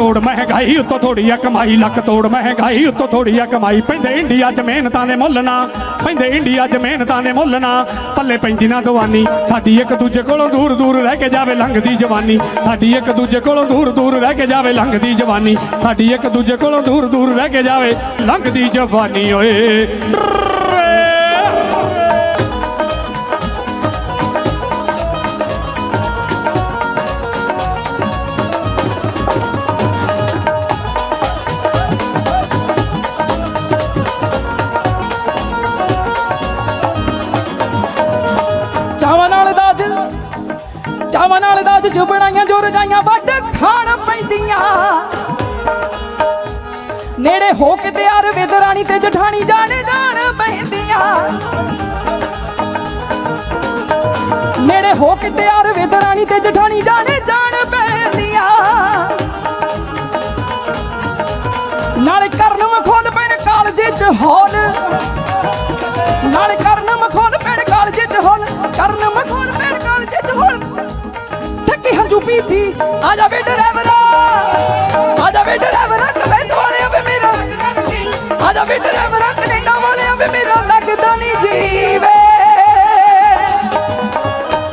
ਤੋੜ ਮਹਿੰਗਾਈ ਉੱਤੋਂ ਥੋੜੀ ਆ ਕਮਾਈ, ਲੱਕ ਤੋੜ ਮਹਿੰਗਾਈ ਉੱਤੋਂ ਥੋੜੀ ਆ ਕਮਾਈ। ਪੈਂਦੇ ਇੰਡੀਆ 'ਚ ਮਿਹਨਤਾਂ ਦੇ ਮੁੱਲ ਨਾ, ਪੈਂਦੇ ਇੰਡੀਆ 'ਚ ਮਿਹਨਤਾਂ ਦੇ ਮੁੱਲ ਨਾ। ਪੱਲੇ ਪੈਂਦੀ ਨਾ ਦਵਾਨੀ, ਸਾਡੀ ਇੱਕ ਦੂਜੇ ਕੋਲੋਂ ਦੂਰ ਦੂਰ ਰਹਿ ਕੇ ਜਾਵੇ ਲੰਘਦੀ ਜਵਾਨੀ। ਸਾਡੀ ਇੱਕ ਦੂਜੇ ਕੋਲੋਂ ਦੂਰ ਦੂਰ ਰਹਿ ਕੇ ਜਾਵੇ ਲੰਘਦੀ ਜਵਾਨੀ। ਸਾਡੀ ਇੱਕ ਦੂਜੇ ਕੋਲੋਂ ਦੂਰ ਦੂਰ ਰਹਿ ਕੇ ਜਾਵੇ ਲੰਘਦੀ ਜਵਾਨੀ, ਓਏ। ਚਾਵਾਂ ਨਾਲ ਦਾਜ ਚੁਬੜਾਈਆਂ ਜੋ ਰਜਾਈਆਂ ਵੱਡ ਖਾਣ ਪੈਂਦੀਆਂ। ਨੇੜੇ ਹੋ ਕੇ ਤਿਆਰ ਵੇ ਦਰਾਣੀ ਤੇ ਜਠਾਣੀ ਜਾਣ ਜਾਣ ਪੈਂਦੀਆਂ। ਨੇੜੇ ਹੋ ਕੇ ਤਿਆਰ ਵੇ ਦਰਾਣੀ ਤੇ ਜਠਾਣੀ ਜਾਣ ਜਾਣ ਪੈਂਦੀਆਂ। ਨਾਲੇ ਕਰਨ ਮਖੋਲ ਪੈਣ ਕਾਲਜੇ ਚ ਹੌਲ। ਠੱਕੀ ਹੰਝੂ ਆ ਜਾ ਵੇ ਡਰਾਈਵਰਾ। ਆ ਜਾ ਵੇ ਡਰਾਈਵਰਾ ਕਵੈਤ ਵਾਲਿਆ ਵੇ ਮੇਰਾ। ਆ ਜਾ ਵੇ ਡਰਾਈਵਰਾ ਕੈਨੇਡਾ ਵਾਲਿਆ ਵੇ ਮੇਰਾ। ਲੱਗਦਾ ਨਹੀਂ ਜੀਵੇ।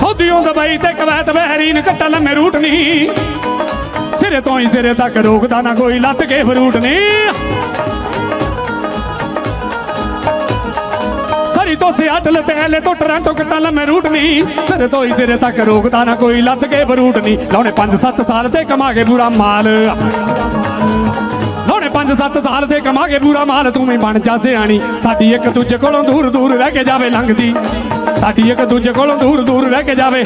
ਖੋਦੀਓ ਦੁਬਈ ਤੇ ਕਵੈਤ ਬਹਿਰੀਨ ਕੱਟਾ ਲੰਮੇ ਰੂਟ ਨਹੀਂ ਸਿਰੇ ਤੋਂ ਹੀ ਸਿਰੇ ਤੱਕ ਰੋਕਦਾ ਨਾ ਕੋਈ, ਲੱਤ ਕੇ ਫਰੂਟ ਨਹੀਂ ਸਰੀ ਤੋਂ ਸਿਆਟਲ ਤੇ ਐਲੇ ਤੋਂ ਟੋਰਾਂਟੋ ਕੱਟਾ ਲੰਮੇ ਰੂਟ ਨਹੀਂ। ਸਿਰੇ ਤੋਂ ਹੀ ਸਿਰੇ ਤੱਕ ਰੋਕਦਾ ਨਾ, ਕੋਈ ਲੱਤ ਕੇ ਫਰੂਟ ਨਹੀਂ। ਲਾਉਣੇ 5-7 ਸਾਲ ਤੇ ਕਮਾ ਕੇ ਬੁਰਾ ਮਾਲ। ਲਾਉਣੇ 5-7 ਸਾਲ ਦੇ ਕਮਾ ਕੇ ਪੂਰਾ ਮਾਲ, ਤੂੰ ਵੀ ਬਣ ਜਾ ਸਿਆਣੀ। ਸਾਡੀ ਇੱਕ ਦੂਜੇ ਕੋਲੋਂ ਦੂਰ ਦੂਰ ਰਹਿ ਕੇ ਜਾਵੇ ਲੰਘਦੀ। ਸਾਡੀ ਇੱਕ ਦੂਜੇ ਕੋਲੋਂ ਦੂਰ ਦੂਰ ਰਹਿ ਕੇ ਜਾਵੇ।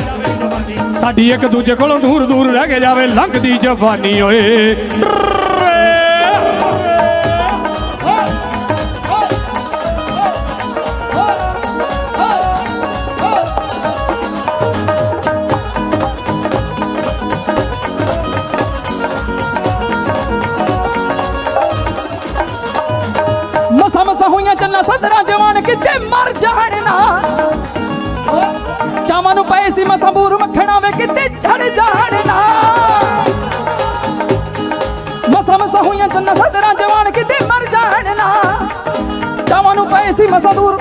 ਸਾਡੀ ਇੱਕ ਦੂਜੇ ਕੋਲੋਂ ਦੂਰ ਦੂਰ ਰਹਿ ਕੇ ਜਾਵੇ ਲੰਘਦੀ ਜਵਾਨੀ, ਓਏ। ਕਿਤੇ ਮਰ ਜਾਣ ਨਾ। ਚਾਵਾਂ ਨੂੰ ਪਏ ਸੀ ਮਸਾ ਬੂਰ ਮੱਖਣਾ ਵੇ, ਕਿਤੇ ਛੜ ਜਾਣ ਨਾ। ਮਸਾ ਮਸਾ ਹੋਈਆਂ ਚੰਨਾ ਸਦਰਾਂ ਜਵਾਨ ਕਿਤੇ ਮਰ ਜਾਣ ਨਾ। ਚਾਵਾਂ ਨੂੰ ਪਏ ਸੀ ਮਸਾ ਦੂਰ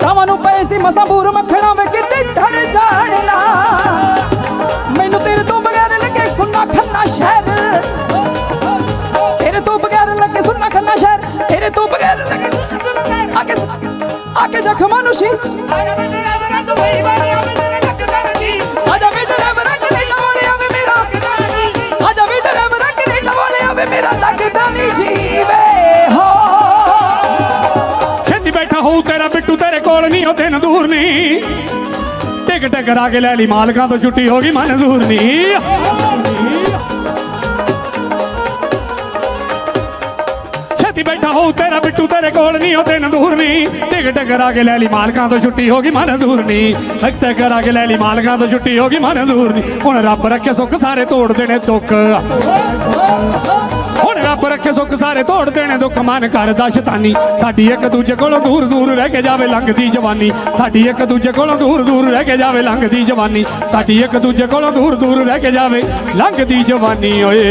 ਚਾਵਾਂ ਨੂੰ ਪਏ ਸੀ ਮਸਾ ਬੂਰ ਮੱਖਣਾ ਵੇ, ਕਿਤੇ ਛੜ ਜਾਣ ਨਾ। ਮੈਨੂੰ ਤੇਰੇ ਤੋਂ ਬਗੈਰ ਲੱਗੇ ਸੁਣਨਾ ਖੰਨਾ ਸ਼ਹਿਰ। ਤੇਰੇ ਤੋਂ ਬਗੈਰ ਲੱਗੇ ਸੁਣਨਾ ਖੰਨਾ ਸ਼ਹਿਰ। ਤੇਰੇ ਤੋਂ ਜ਼ਖਮਾਂ ਨੂੰ ਸੀ ਮੇਰਾ ਲੱਗਦਾ ਨਹੀਂ ਜੀਵੇ। ਹੋ। ਛੇਤੀ ਬੈਠਾ ਹੋਊ ਤੇਰਾ ਬਿੱਟੂ, ਤੇਰੇ ਕੋਲ ਨਹੀਂ ਉਹ ਦਿਨ ਦੂਰ ਨਹੀਂ ਟਿਕ ਟਿਕ ਕਰਾ ਕੇ ਲੈ ਲਈ ਮਾਲਕਾਂ ਤੋਂ ਛੁੱਟੀ ਹੋ ਗਈ ਮਨਜ਼ੂਰ ਨਹੀਂ ਬਿੱਟੂ ਕੋਲ ਨਹੀਂ ਉਹ ਦਿਨ ਦੂਰ ਨਹੀਂ ਟਿਕ ਟਿਕ ਕੇ ਲੈ ਲਈ, ਮਾਲਕਾਂ ਤੋਂ ਛੁੱਟੀ ਹੋ ਗਈ ਮਨਜ਼ੂਰ ਨਹੀਂ ਟਿਕ ਟਿਕ ਕੇ ਲੈ ਲਈ, ਮਾਲਕਾਂ ਤੋਂ ਛੁੱਟੀ ਹੋ ਗਈ ਮਨਜ਼ੂਰ ਨਹੀਂ ਹੁਣ ਰੱਬ ਰੱਖੇ ਸੁੱਖ ਸਾਰੇ ਤੋੜ ਦੇਣੇ ਦੁੱਖ। ਹੁਣ ਰੱਬ ਰੱਖੇ ਸੁੱਖ ਸਾਰੇ ਤੋੜ ਦੇਣੇ ਦੁੱਖ। ਮਨ ਕਰਦਾ ਸ਼ੈਤਾਨੀ। ਸਾਡੀ ਇੱਕ ਦੂਜੇ ਕੋਲੋਂ ਦੂਰ ਦੂਰ ਰਹਿ ਕੇ ਜਾਵੇ, ਲੰਘਦੀ ਜਵਾਨੀ। ਸਾਡੀ ਇੱਕ ਦੂਜੇ ਕੋਲੋਂ ਦੂਰ ਦੂਰ ਰਹਿ ਕੇ ਜਾਵੇ, ਲੰਘਦੀ ਜਵਾਨੀ। ਸਾਡੀ ਇੱਕ ਦੂਜੇ ਕੋਲੋਂ ਦੂਰ ਦੂਰ ਰਹਿ ਕੇ ਜਾਵੇ, ਲੰਘਦੀ ਜਵਾਨੀ। ਓਏ।